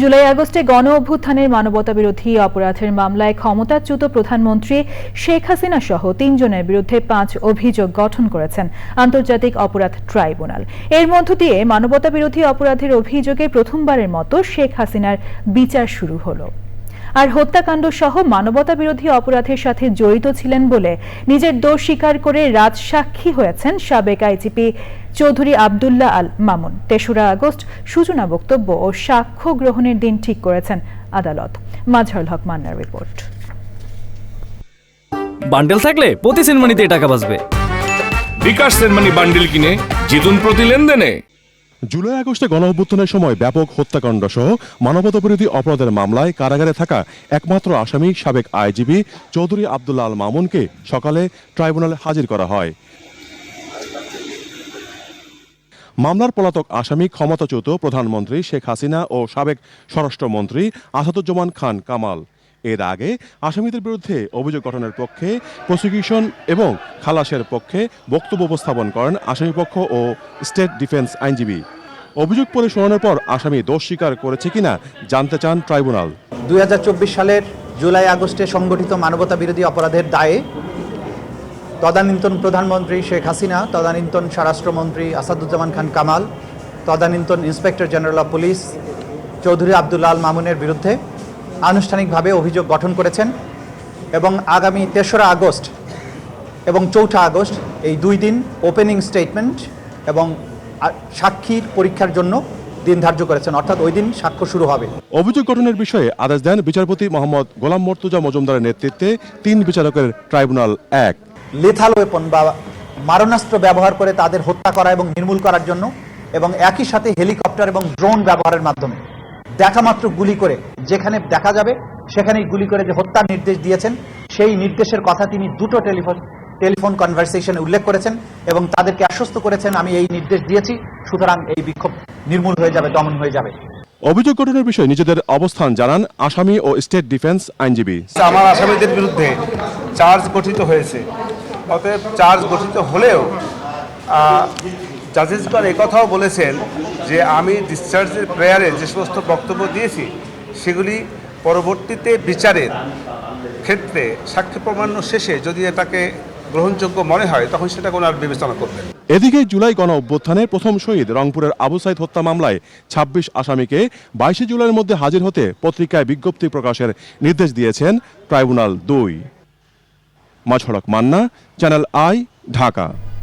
জুলাই আগস্টে গণ অভ্যুত্থানের মানবতা বিরোধী অপরাধের মামলায় ক্ষমতাচ্যুত প্রধানমন্ত্রী শেখ হাসিনা সহ তিনজনের বিরুদ্ধে পাঁচ অভিযোগ গঠন করেছেন আন্তর্জাতিক অপরাধ ট্রাইব্যুনাল। এর মধ্য দিয়ে মানবতা বিরোধী অপরাধের অভিযোগে প্রথমবারের মতো শেখ হাসিনার বিচার শুরু হলো। আর হত্যাকাণ্ড সহ মানবতা বিরোধী অপরাধের সাথে জড়িত ছিলেন বলে নিজের দোষ স্বীকার করে রাজসাক্ষী হয়েছেন সাবেক আইজিপি চৌধুরী আবদুল্লাহ আল মামুন। তেসরা আগস্ট সূচনা বক্তব্য ও সাক্ষ্য গ্রহণের দিন ঠিক করেছেন আদালত। মাজহারুল হক মান্নার রিপোর্ট। বান্ডেল থাকলে প্রতি সেনমানিতে টাকা বাঁচবে। বিকাশ সেনমানি বান্ডিল কিনে জিতুন প্রতি লেনদেনে। জুলাই আগস্টে গণ অভ্যুত্থানের সময় ব্যাপক হত্যাকাণ্ড সহ মানবতা বিরোধী অপরাধের মামলায় কারাগারে থাকা একমাত্র আসামি সাবেক আইজিবি চৌধুরী আবদুল্লাহ আল মামুনকে সকালে ট্রাইব্যুনালে হাজির করা হয়। মামলার পলাতক আসামি ক্ষমতাচ্যুত প্রধানমন্ত্রী শেখ হাসিনা ও সাবেক স্বরাষ্ট্রমন্ত্রী আসাদুজ্জামান খান কামাল। এর আগে আসামিদের বিরুদ্ধে অভিযোগ গঠনের পক্ষে প্রসিকিউশন এবং খালাসের পক্ষে বক্তব্য উপস্থাপন করেন আসামিপক্ষ ও স্টেট ডিফেন্স আইনজীবী। অভিযোগ পরে শোনানোর পর আসামি দোষ স্বীকার করেছে কিনা জানতে চান ট্রাইব্যুনাল। দুই হাজার চব্বিশ সালের জুলাই আগস্টে সংগঠিত মানবতা বিরোধী অপরাধের দায়ে তদানীন্তন প্রধানমন্ত্রী শেখ হাসিনা, তদানীন্তন স্বরাষ্ট্রমন্ত্রী আসাদুজ্জামান খান কামাল, তদানীন্তন inspector general of police Chowdhury আবদুল্লাল মামুনের বিরুদ্ধে আনুষ্ঠানিকভাবে অভিযোগ গঠন করেছেন এবং আগামী তেসরা আগস্ট এবং চৌঠা আগস্ট এই দুই দিন ওপেনিং স্টেটমেন্ট এবং সাক্ষীর পরীক্ষার জন্য দিন ধার্য করেছেন। অর্থাৎ ওই দিন সাক্ষ্য শুরু হবে। অভিযোগ গঠনের বিষয়ে আদেশ দেন বিচারপতি মোহাম্মদ গোলাম মর্তুজা মজুমদারের নেতৃত্বে তিন বিচারকের ট্রাইব্যুনাল এক। লেথাল ওয়েপন বা মারণাস্ত্র ব্যবহার করে তাদের হত্যা করা এবং নির্মূল করার জন্য এবং একই সাথে হেলিকপ্টার এবং ড্রোন ব্যবহারের মাধ্যমে। দেখা মাত্র গুলি করে যেখানে দেখা যাবে সেখানেই গুলি করে যে হত্যার নির্দেশ দিয়েছেন সেই নির্দেশের কথা তিনি দুটো টেলিফোন টেলিফোন কনভারসেশনে উল্লেখ করেছেন এবং তাদেরকে আশ্বস্ত করেছেন আমি এই নির্দেশ দিয়েছি সুতরাং এই বিক্ষোভ নির্মূল হয়ে যাবে দমন হয়ে যাবে। অভিযোগ গঠনের বিষয়ে নিজেদের অবস্থান জানান আসামি ও স্টেট ডিফেন্স আইনজীবী। আমার আসামিদের বিরুদ্ধে চার্জ গঠিত হয়েছে। অতএব চার্জ গঠিত হলেও জাজেসগণ কথাও বলেছেন যে আমি ডিসচার্জের প্রেয়ারে যে সমস্ত বক্তব্য দিয়েছি, সেগুলি পরবর্তীতে বিচারের ক্ষেত্রে সাক্ষী প্রমাণ্য শেষে যদি এটাকে গ্রহণযোগ্য মনে হয়, তখন সেটা কোনো আর বিবেচনা করবেন। এদিকে জুলাই গণ অভ্যুত্থানে প্রথম শহীদ রংপুরের আবু সাইদ হত্যা মামলায় ২৬ আসামিকে বাইশে জুলাইয়ের মধ্যে হাজির হতে পত্রিকায় বিজ্ঞপ্তি প্রকাশের নির্দেশ দিয়েছেন ট্রাইব্যুনাল দুই। মাছড়ক মান্না চ্যানেল আই ঢাকা।